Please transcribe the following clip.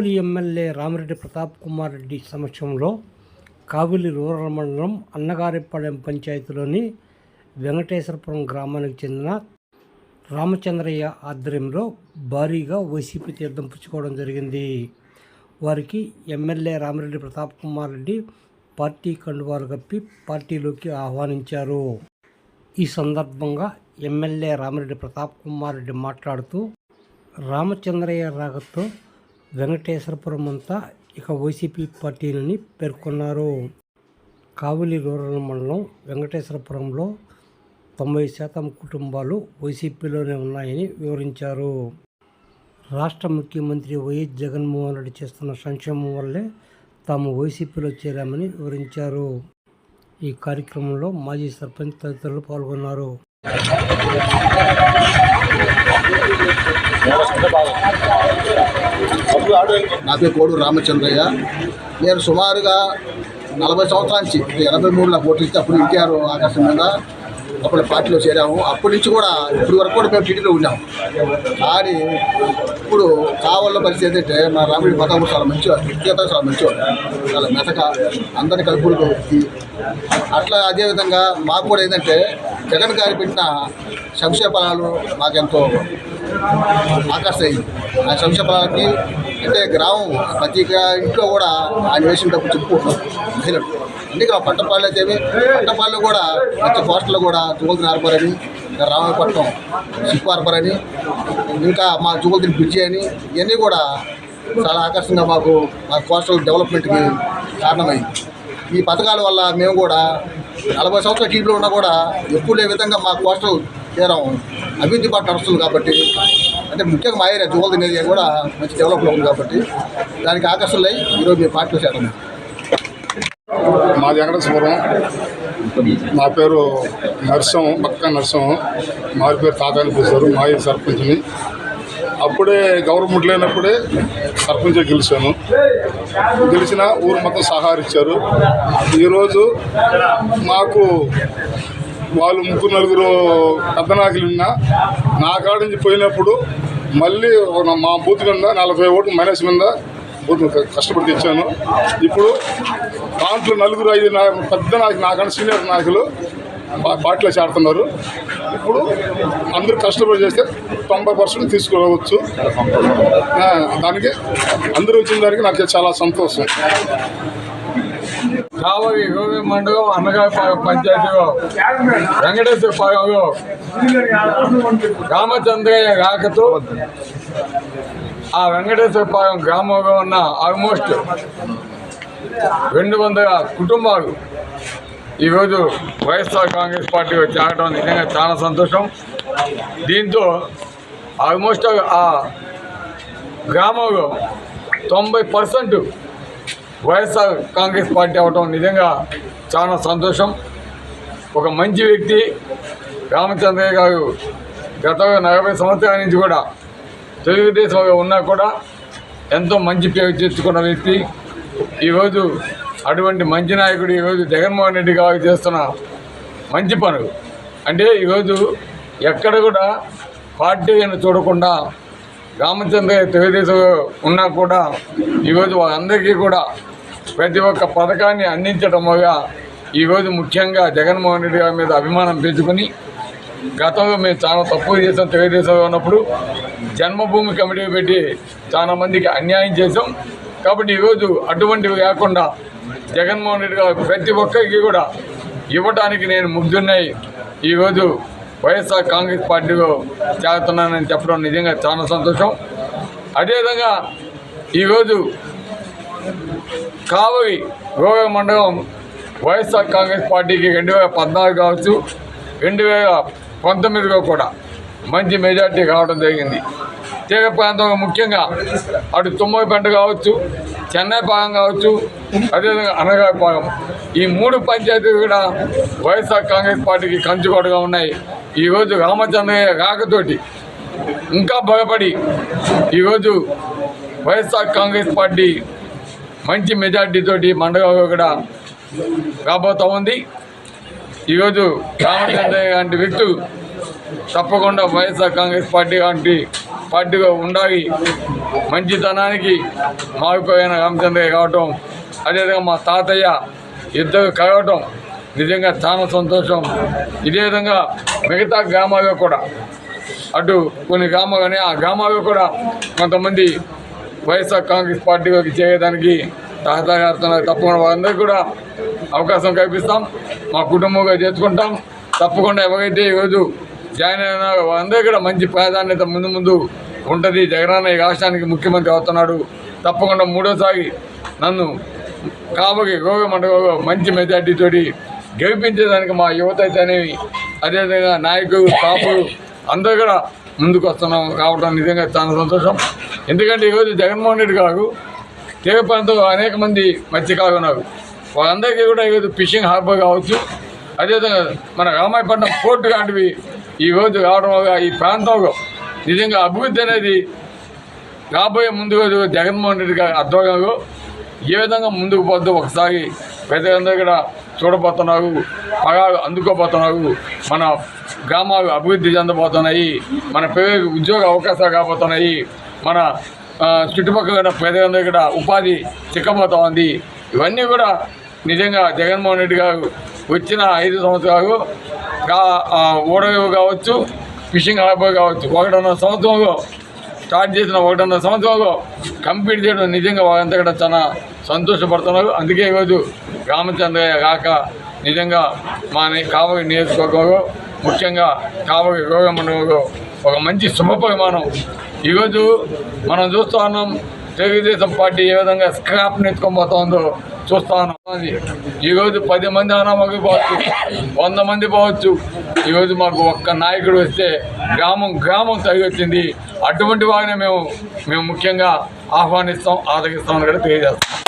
కావలి MLA Ramireddy Pratap Kumar Reddy సమక్షంలో Kavali rural మండలం అన్నగారిపాలెం పంచాయతీలోని వెంకటేశ్వరపురం గ్రామానికి చెందిన రామచంద్రయ్య ఆధ్వర్యంలో భారీగా వైసీపీ తీర్థం పుచ్చుకోవడం జరిగింది. వారికి ఎమ్మెల్యే రామిరెడ్డి ప్రతాప్ కుమార్ రెడ్డి పార్టీ కండువాలు కప్పి పార్టీలోకి ఆహ్వానించారు. ఈ సందర్భంగా ఎమ్మెల్యే రామిరెడ్డి ప్రతాప్ కుమార్ రెడ్డి మాట్లాడుతూ రామచంద్రయ్య రాగతో వెంకటేశ్వరపురం అంతా ఇక వైసీపీ పార్టీలని పేర్కొన్నారు. కావలి రూరల్ మండలం వెంకటేశ్వరపురంలో తొంభై శాతం కుటుంబాలు వైసీపీలోనే ఉన్నాయని వివరించారు. రాష్ట్ర ముఖ్యమంత్రి వైఎస్ జగన్మోహన్ రెడ్డి చేస్తున్న సంక్షేమం వల్లే తాము వైసీపీలో చేరామని వివరించారు. ఈ కార్యక్రమంలో మాజీ సర్పంచ్ తదితరులు పాల్గొన్నారు. నా పేరు కోడు రామచంద్రయ్య. నేను సుమారుగా నలభై సంవత్సరాల నుంచి ఎనభై మూడులో పోటీ అప్పుడు ఎన్టీఆర్ ఆకాశం మీద అప్పుడు పార్టీలో చేరాము. అప్పటి నుంచి కూడా ఇప్పటి వరకు కూడా మేము టీడీలో ఉన్నాము కానీ ఇప్పుడు కావాల పరిస్థితి ఏంటంటే మా రాముడి మతం చాలా మంచివాడు వ్యక్తిగత చాలా మంచివాడు చాలా మెతక అందరి కలుపులకు వ్యక్తి అట్లా అదేవిధంగా మాకు కూడా ఏంటంటే జగన్ గారి పెట్టిన సంక్షేపాలు మాకెంతో ఆకర్షాయి ఆ సంక్షేమాలకి అంటే గ్రామం ప్రతి ఇంట్లో కూడా ఆయన వేసిన డబ్బు చెప్పుకుంటున్నారు మహిళలు. అందుకే ఆ పట్టపాళ్ళు అయితే పట్టపాళ్ళు కూడా ప్రతి పోస్టులు కూడా జుగులు నార్పరని రామాయపట్నం సిప్పార్పరని ఇంకా మా జుగులు బ్రిడ్జి అని ఇవన్నీ కూడా చాలా ఆకర్షణగా మాకు మా కోస్టల్ డెవలప్మెంట్కి కారణమైంది. ఈ పథకాల వల్ల మేము కూడా నలభై సంవత్సరాల టీంలో ఉన్నా కూడా ఎప్పుడు లే విధంగా మా కోస్టల్ తీరం అభివృద్ధి పట్ల నడుస్తుంది కాబట్టి అంటే ముఖ్యంగా మా ఏరియా జువల్ ఏరియా కూడా మంచి డెవలప్లో ఉంది కాబట్టి దానికి ఆకర్షణలై ఈరోజు మీ పార్టీలో చేరడం. మాది వెంకటేశ్వరం. నా పేరు నర్సం పక్క నర్సం మా పేరు తాతాని పిలుస్తారు మాజీ సర్పంచ్ని. అప్పుడే గవర్నమెంట్ లేనప్పుడే సర్పంచ్ గెలిచాను. గెలిచిన ఊరు మొత్తం సహకరించారు. ఈరోజు మాకు వాళ్ళు ముగ్గురు నలుగురు పెద్ద నాయకులు ఉన్నా నా కాడ నుంచి పోయినప్పుడు మళ్ళీ ఒక మా బూత్ కింద నలభై ఓట్లు మైనస్ మీద బూత్ కష్టపడి తెచ్చాను. ఇప్పుడు దాంట్లో నలుగురు ఐదు నా పెద్ద నాయకులు నాకన్నా సీనియర్ నాయకులు పార్టీలో చేరుతున్నారు ఇప్పుడు అందరూ కష్టపడి చేస్తే తొంభై పర్సెంట్ తీసుకోవచ్చు. దానికి అందరూ వచ్చిన దానికి నాకు చాలా సంతోషం. కావలి గోవి మండలం అన్నగారి పంచాయతీలో వెంకటేశ్వర పాలెంలో రామచంద్రయ్య రాకతో ఆ వెంకటేశ్వర పాలెం గ్రామంలో ఉన్న ఆల్మోస్ట్ రెండు వందల కుటుంబాలు ఈరోజు వైఎస్ఆర్ కాంగ్రెస్ పార్టీలో చేరడం నిజంగా చాలా సంతోషం. దీంతో ఆల్మోస్ట్ ఆ గ్రామంలో తొంభై పర్సెంట్ వైఎస్ఆర్ కాంగ్రెస్ పార్టీ అవటం నిజంగా చాలా సంతోషం. ఒక మంచి వ్యక్తి రామచంద్రయ్య గారు గత నలభై సంవత్సరాల నుంచి కూడా తెలుగుదేశంలో ఉన్నా కూడా ఎంతో మంచి పేరు తెచ్చుకున్న వ్యక్తి. ఈరోజు అటువంటి మంచి నాయకుడు ఈరోజు జగన్మోహన్ రెడ్డి గారు చేస్తున్న మంచి పనులు. అంటే ఈరోజు ఎక్కడ కూడా పార్టీ అని చూడకుండా రామచంద్రయ్య తెలుగుదేశం ఉన్నా కూడా ఈరోజు వాళ్ళందరికీ కూడా ప్రతి ఒక్క పథకాన్ని అందించడముగా ఈరోజు ముఖ్యంగా జగన్మోహన్ రెడ్డి గారి మీద అభిమానం పెంచుకుని గతంలో మేము చాలా తప్పు చేసాం తెలుగుదేశంలో ఉన్నప్పుడు జన్మభూమి కమిటీ పెట్టి చాలా మందికి అన్యాయం చేసాం. కాబట్టి ఈరోజు అటువంటివి కాకుండా జగన్మోహన్ రెడ్డి గారు ప్రతి ఒక్కరికి కూడా ఇవ్వడానికి నేను ముగ్ధున్నాయి ఈరోజు వైఎస్ఆర్ కాంగ్రెస్ పార్టీలో చేరుతున్నానని చెప్పడం నిజంగా చాలా సంతోషం. అదేవిధంగా ఈరోజు కావలి గోవా మండలం వైఎస్ఆర్ కాంగ్రెస్ పార్టీకి రెండు వేల పద్నాలుగు కావచ్చు రెండు వేల పంతొమ్మిదిలో కూడా మంచి మెజార్టీ కావడం జరిగింది. తీర ప్రాంతంలో ముఖ్యంగా అటు తుమ్మలపేట కావచ్చు చెన్నై పాలెం కావచ్చు అదేవిధంగా అనగాపాలెం ఈ మూడు పంచాయతీలు కూడా వైఎస్ఆర్ కాంగ్రెస్ పార్టీకి కంచుకోటగా ఉన్నాయి. ఈరోజు రామచంద్రయ్య రాకతోటి ఇంకా బలపడి ఈరోజు వైఎస్ఆర్ కాంగ్రెస్ పార్టీ మంచి మెజార్టీతోటి మండలంలో కూడా రాబోతూ ఉంది. ఈరోజు రామచంద్రయ్య లాంటి వ్యక్తులు తప్పకుండా వైఎస్ఆర్ కాంగ్రెస్ పార్టీ లాంటి పార్టీగా ఉండాలి. మంచితనానికి మారిపోయిన రామచంద్రయ్య కావటం అదేవిధంగా మా తాతయ్య ఇద్దరు కలవటం నిజంగా చాలా సంతోషం. ఇదే విధంగా మిగతా గ్రామాల్లో కూడా అటు కొన్ని గ్రామాలు ఆ గ్రామాల్లో కూడా కొంతమంది వైఎస్ఆర్ కాంగ్రెస్ పార్టీలోకి చేయడానికి సహకారుతున్నారు తప్పకుండా వారందరికీ కూడా అవకాశం కల్పిస్తాం. మా కుటుంబంగా చేసుకుంటాం తప్పకుండా ఎవరైతే ఈరోజు జాయిన్ అయినారో వారందరికీ కూడా మంచి ప్రాధాన్యత ముందు ముందు ఉంటుంది. జగనన్న ఈ రాష్ట్రానికి ముఖ్యమంత్రి అవుతున్నాడు. తప్పకుండా మూడోసారి నన్ను కాబట్టి గోగ మంచి మెజార్టీతోటి గెలిపించేదానికి మా యువత అయితేనేమి అదేవిధంగా నాయకులు కాపులు అందరూ కూడా ముందుకు వస్తున్నాం కావడం నిజంగా చాలా సంతోషం. ఎందుకంటే ఈరోజు జగన్మోహన్ రెడ్డి గారు తీవ్ర ప్రాంతంలో అనేక మంది మత్స్యకారులు ఉన్నారు. వాళ్ళందరికీ కూడా ఈరోజు ఫిషింగ్ హార్బర్ కావచ్చు. అదేవిధంగా మన రామాయపట్నం పోర్టు లాంటివి ఈరోజు రావడం వల్ల ఈ ప్రాంతంలో నిజంగా అభివృద్ధి అనేది రాబోయే ముందు రోజు జగన్మోహన్ రెడ్డి గారి ఆధ్వర్యంలో ఏ విధంగా ముందుకు పోద్దో ఒకసారి ప్రజలందరూ కూడా చూడబోతున్నారు పగాలు అందుకోబోతున్నారు. మన గ్రామాలు అభివృద్ధి చెందబోతున్నాయి. మన పేరు ఉద్యోగ అవకాశాలు కాబోతున్నాయి మన చుట్టుపక్కల ఉన్న ప్రజలందరూ కూడా ఉపాధి చిక్కబోతా ఉంది ఇవన్నీ కూడా నిజంగా జగన్మోహన్ రెడ్డి గారు వచ్చిన ఐదు సంవత్సరాలు కా- కావచ్చు ఫిషింగ్ హార్బర్ కావచ్చు. ఒకటిన్నర సంవత్సరంలో స్టార్ట్ చేసిన ఒకటిన్నర సంవత్సరంలో కంప్లీట్ చేయడం నిజంగా వాళ్ళంతా కూడా చాలా సంతోషపడుతున్నారు. అందుకే ఈరోజు రామచంద్రయ్య కాక నిజంగా మా ని- కావలి నియోజకవర్గంలో ముఖ్యంగా కావలి రోగ మండలంలో ఒక మంచి శుభపరిమాణం. ఈరోజు మనం చూస్తూ ఉన్నాం తెలుగుదేశం పార్టీ ఏ విధంగా స్క్రాప్ నెత్తుకోబోతోందో చూస్తా ఉన్నాం. ఈరోజు పది మంది అనామకి పోవచ్చు వంద మంది పోవచ్చు. ఈరోజు మాకు ఒక్క నాయకుడు వస్తే గ్రామం గ్రామం తగి వచ్చింది అటువంటి వారిని మేము మేము ముఖ్యంగా ఆహ్వానిస్తాం ఆదరిస్తామని కూడా తెలియజేస్తాం.